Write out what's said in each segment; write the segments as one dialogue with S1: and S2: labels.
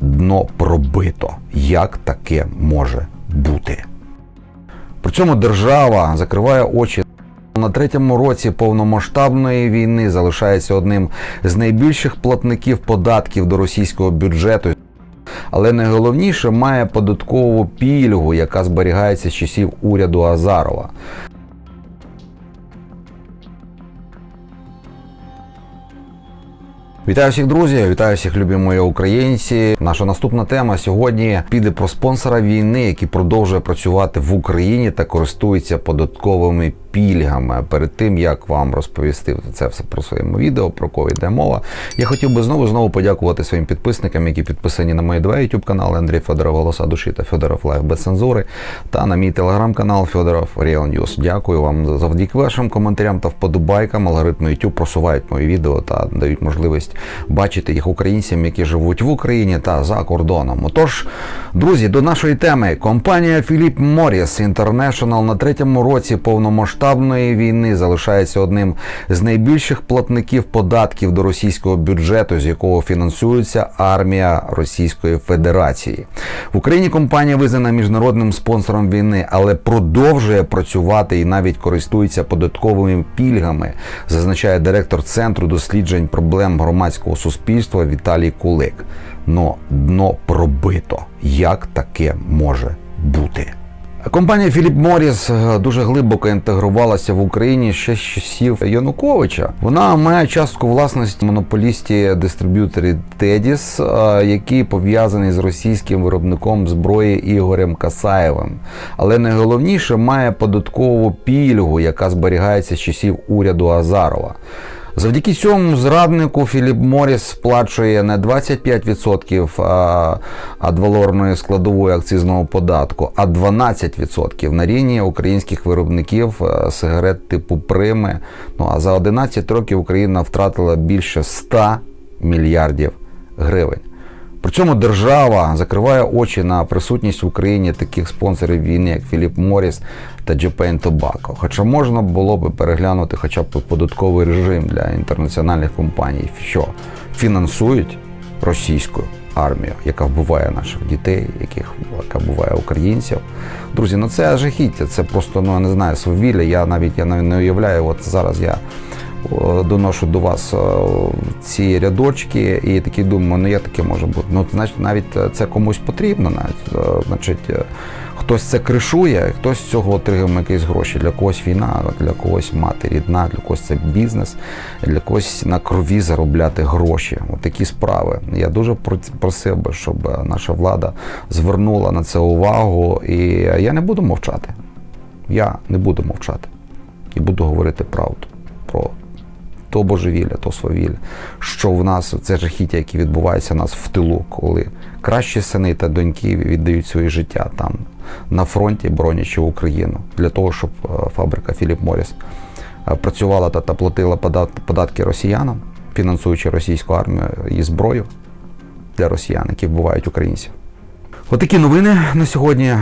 S1: дно пробито. Як таке може бути? При цьому держава закриває очі. На третьому році повномасштабної війни залишається одним з найбільших платників податків до російського бюджету. Але найголовніше має податкову пільгу, яка зберігається з часів уряду Азарова. Вітаю всіх друзі, вітаю всіх любі мої українці. Наша наступна тема сьогодні піде про спонсора війни, який продовжує працювати в Україні та користується податковими пільгами. Перед тим як вам розповісти це все про своєму відео, про кого йде мова. Я хотів би знову знову подякувати своїм підписникам, які підписані на мої два YouTube канали Андрій Федоров Голоса Душі та Федоров Лайф без цензури, та на мій телеграм-канал Федоров Real News. Дякую вам завдяки вашим коментарям та вподобайкам. Алгоритми YouTube просувають мої відео та дають можливість бачити їх українцям, які живуть в Україні та за кордоном. Отож, друзі, до нашої теми компанія Philip Morris International на третьому році повномасштабної війни залишається одним з найбільших платників податків до російського бюджету, з якого фінансується армія Російської Федерації. В Україні компанія визнана міжнародним спонсором війни, але продовжує працювати і навіть користується податковими пільгами, зазначає директор центру досліджень проблем громадського суспільства Віталій Кулик. Но дно пробито. Як таке може бути? Компанія Філіп Моріс е, дуже глибоко інтегрувалася в Україні ще з часів Януковича. Вона має частку власності монополісті дистриб'юторі Тедіс, е, який пов'язаний з російським виробником зброї Ігорем Касаєвим. Але найголовніше має податкову пільгу, яка зберігається з часів уряду Азарова. Завдяки цьому зраднику Філіп Моріс сплачує не 25% а- адвалорної складової акцизного податку, а 12% на рівні українських виробників е, сигарет типу Прими. Ну а за 11 років Україна втратила більше 100 мільярдів гривень. При цьому держава закриває очі на присутність в Україні таких спонсорів війни, як Філіп Моріс та Japan Tobacco. Хоча можна було би переглянути хоча б податковий режим для інтернаціональних компаній, що фінансують російську армію, яка вбиває наших дітей, яких яка вбиває українців. Друзі, ну це жахіття, це просто ну я не знаю свавілля. Я навіть я навіть не уявляю. От зараз я доношу до вас ці рядочки і такий думаю, ну я таке може бути. Ну, значить, навіть е, це комусь потрібно, навіть е, значить. е, Хтось це кришує, хтось з цього отримує якісь гроші. Для когось війна, для когось мати рідна, для когось це бізнес, для когось на крові заробляти гроші. От такі справи. Я дуже просив би, щоб е, наша влада звернула на це увагу. І я не буду мовчати. Я не буду мовчати. І буду говорити правду про то божевілля, то свавілля, що в нас це жахіття, яке відбувається у нас в тилу, коли кращі сини та доньки віддають своє життя там на фронті, боронячи Україну, для того, щоб е, фабрика Філіп Моріс е, працювала та, та платила податки росіянам, фінансуючи російську армію і зброю для росіян, які вбивають українців. Отакі новини на сьогодні. Е,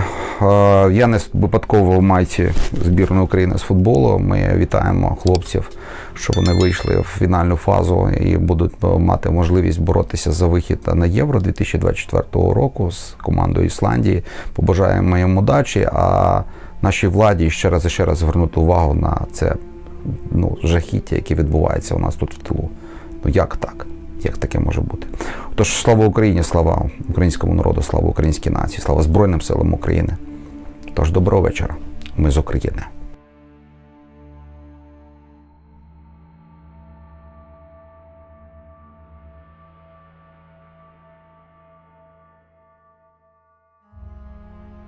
S1: Я не випадково в майці збірної України з футболу. Ми вітаємо хлопців, що вони вийшли в фінальну фазу і будуть мати можливість боротися за вихід на Євро 2024 року з командою Ісландії. Побажаємо їм удачі, а нашій владі ще раз і ще раз звернути увагу на це ну, жахіття, яке відбувається у нас тут в тилу. Ну як так? Як таке може бути? Тож слава Україні, слава українському народу, слава українській нації, слава Збройним силам України. Тож доброго вечора. Ми з України.